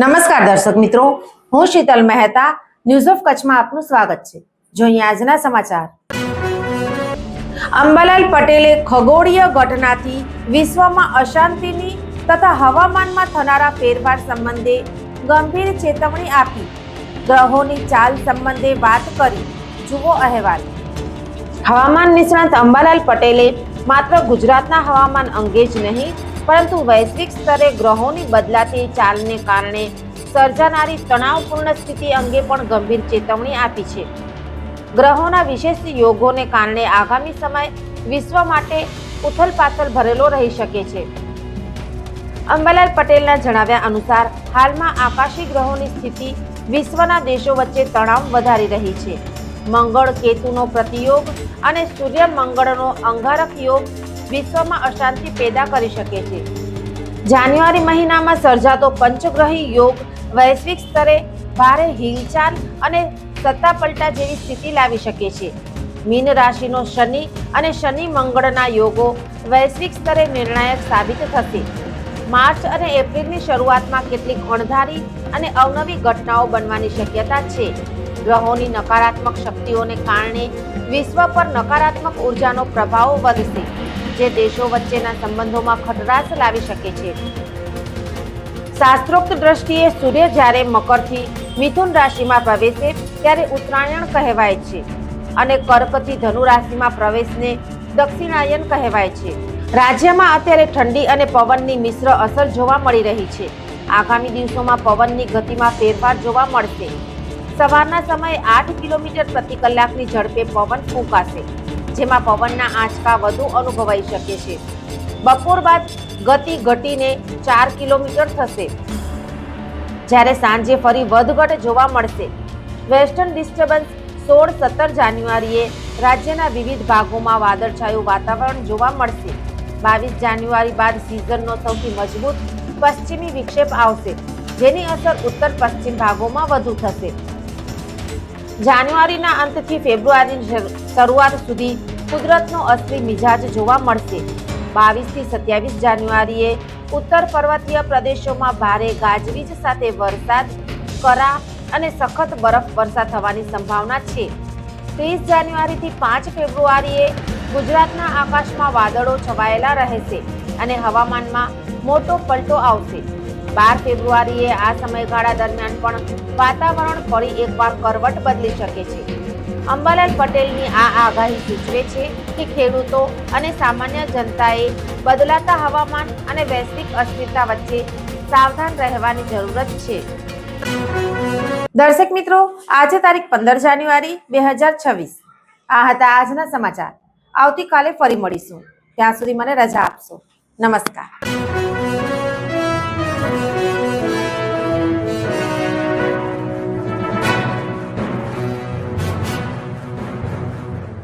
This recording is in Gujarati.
નમસ્કાર દર્શક મિત્રો, હું શીતલ મહેતા ન્યૂઝ ઓફ કચ્છમાં આપનું સ્વાગત છે. જોઈએ આજના સમાચાર. અંબાલાલ પટેલે ખગોળીય ઘટનાથી વિશ્વમાં અશાંતિની તથા હવામાનમાં થનારા ફેરફાર સંબંધે ગંભીર ચેતવણી આપી. ગ્રહોની ચાલ સંબંધે વાત કરી. જુઓ અહેવાલ. હવામાન નિષ્ણાત અંબાલાલ પટેલે માત્ર ગુજરાતના હવામાન અંગે જ નહીં પરંતુ વૈશ્વિક સ્તરે ગ્રહોની બદલાતી ચાલને કારણે સર્જાનારી તણાવપૂર્ણ સ્થિતિ અંગે પણ ગંભીર ચેતવણી આપી છે. ગ્રહોના વિશેષ યોગોને કારણે આગામી સમય વિશ્વ માટે ઉથલપાથલ ભરેલો રહી શકે છે. અંબાલાલ પટેલના જણાવ્યા અનુસાર, હાલમાં આકાશી ગ્રહોની સ્થિતિ વિશ્વના દેશો વચ્ચે તણાવ વધારી રહી છે. મંગળ કેતુનો પ્રતિયોગ અને સૂર્ય મંગળનો અંગારક યોગ વિશ્વમાં અશાંતિ પેદા કરી શકે છે. જાન્યુઆરી મહિનામાં સર્જાતો પંચગ્રહી યોગ વૈશ્વિક સ્તરે ભારે હિલચાલ અને સત્તાપલટા જેવી સ્થિતિ લાવી શકે છે. મીન રાશિનો શનિ અને શનિ મંગળના યોગો વૈશ્વિક સ્તરે નિર્ણાયક સાબિત થશે. માર્ચ અને એપ્રિલની શરૂઆતમાં કેટલીક અણધારી અને અવનવી ઘટનાઓ બનવાની શક્યતા છે. ગ્રહોની નકારાત્મક શક્તિઓને કારણે વિશ્વ પર નકારાત્મક ઉર્જાનો પ્રભાવ વધશે. જે દેશો વચ્ચેના સંબંધોમાં ખટરાશ લાવી શકે છે. શાસ્ત્રોક્ત દ્રષ્ટિએ સૂર્ય જ્યારે મકરથી મિથુન રાશિમાં પ્રવેશે, ત્યારે ઉત્તરાયણ કહેવાય છે અને કર્કથી ધનુ રાશિમાં પ્રવેશને દક્ષિણાયન કહેવાય છે. રાજ્યમાં અત્યારે ઠંડી અને પવનની મિશ્ર અસર જોવા મળી રહી છે. આગામી દિવસોમાં પવનની ગતિમાં ફેરફાર જોવા મળશે. સવારના સમયે આઠ કિલોમીટર પ્રતિ કલાકની ઝડપે પવન ફૂંકાશે. જેમાં પવનના આંચકા વધુ અનુભવાઈ શકે છે. બપોર બાદ ગતિ ઘટીને ચાર કિલોમીટર થશે. જ્યારે સાંજે ફરી વધઘટ જોવા મળશે. વેસ્ટર્ન ડિસ્ટર્બન્સ સોળ સત્તર જાન્યુઆરીએ રાજ્યના વિવિધ ભાગોમાં વાદળછાયું વાતાવરણ જોવા મળશે. બાવીસ જાન્યુઆરી બાદ સિઝનનો સૌથી મજબૂત પશ્ચિમી વિક્ષેપ આવશે, જેની અસર ઉત્તર પશ્ચિમ ભાગોમાં વધુ થશે. જાન્યુઆરીના અંતથી ફેબ્રુઆરીની શરૂઆત સુધી કુદરતનો અસલી મિજાજ જોવા મળશે. બાવીસથી સત્યાવીસ જાન્યુઆરીએ ઉત્તર પર્વતીય પ્રદેશોમાં ભારે ગાજવીજ સાથે વરસાદ, કરા અને સખત બરફ વર્ષા થવાની સંભાવના છે. ત્રીસ જાન્યુઆરીથી પાંચ ફેબ્રુઆરીએ ગુજરાતના આકાશમાં વાદળો છવાયેલા રહેશે અને હવામાનમાં મોટો પલટો આવશે. બાર ફેબ્રુઆરીએ આ સમયગાળા દરમિયાન પણ વાતાવરણ ફરી એકવાર કરવટ બદલી શકે છે. અંબાલાલ પટેલની આ આગાહી સૂચવે છે કે ખેડૂતો અને સામાન્ય જનતાએ બદલાતા હવામાન અને વૈશ્વિક અસ્થિરતા વચ્ચે સાવધાન રહેવાની જરૂરત છે. દર્શક મિત્રો, આજે તારીખ પંદર જાન્યુઆરી બે હજાર છવ્વીસ. આ હતા આજના સમાચાર. આવતીકાલે ફરી મળીશું. ત્યાં સુધી મને રજા આપશો. નમસ્કાર. Thank you.